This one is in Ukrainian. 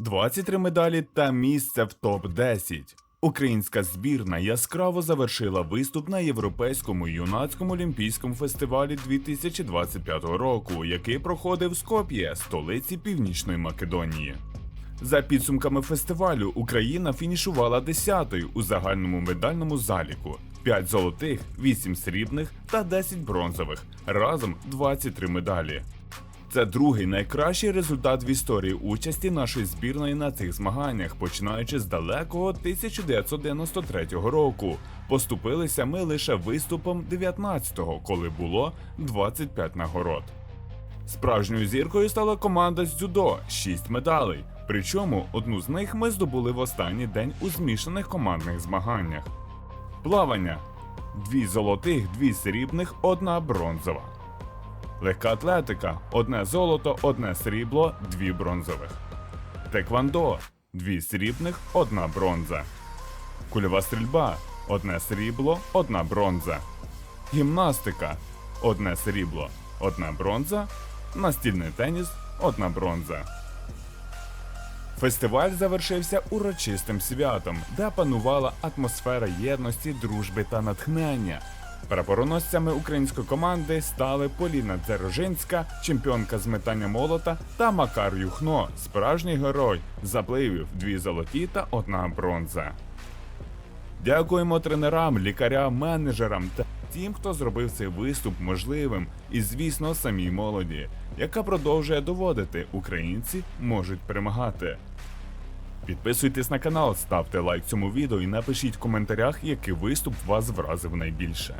23 медалі та місце в топ-10. Українська збірна яскраво завершила виступ на європейському юнацькому олімпійському фестивалі 2025 року, який проходив в Скоп'є, столиці Північної Македонії. За підсумками фестивалю, Україна фінішувала 10-ю у загальному медальному заліку: 5 золотих, 8 срібних та 10 бронзових, разом 23 медалі. Це другий найкращий результат в історії участі нашої збірної на цих змаганнях, починаючи з далекого 1993 року. Поступилися ми лише виступом 19-го, коли було 25 нагород. Справжньою зіркою стала команда з дзюдо 6 медалей. Причому одну з них ми здобули в останній день у змішаних командних змаганнях. Плавання: дві золотих, дві срібних, одна бронзова. Легка атлетика одне золото, одне срібло, дві бронзових. Теквандо дві срібних, одна бронза. Кульова стрільба одне срібло, одна бронза. Гімнастика одне срібло, одна бронза. Настільний теніс одна бронза. Фестиваль завершився урочистим святом, де панувала атмосфера єдності, дружби та натхнення. Прапороносцями української команди стали Поліна Дзержинська, чемпіонка з метання молота, та Макар Юхно, справжній герой, запливів дві золоті та одна бронза. Дякуємо тренерам, лікарям, менеджерам та тим, хто зробив цей виступ можливим, і, звісно, самій молоді, яка продовжує доводити, українці можуть перемагати. Підписуйтесь на канал, ставте лайк цьому відео і напишіть в коментарях, який виступ вас вразив найбільше.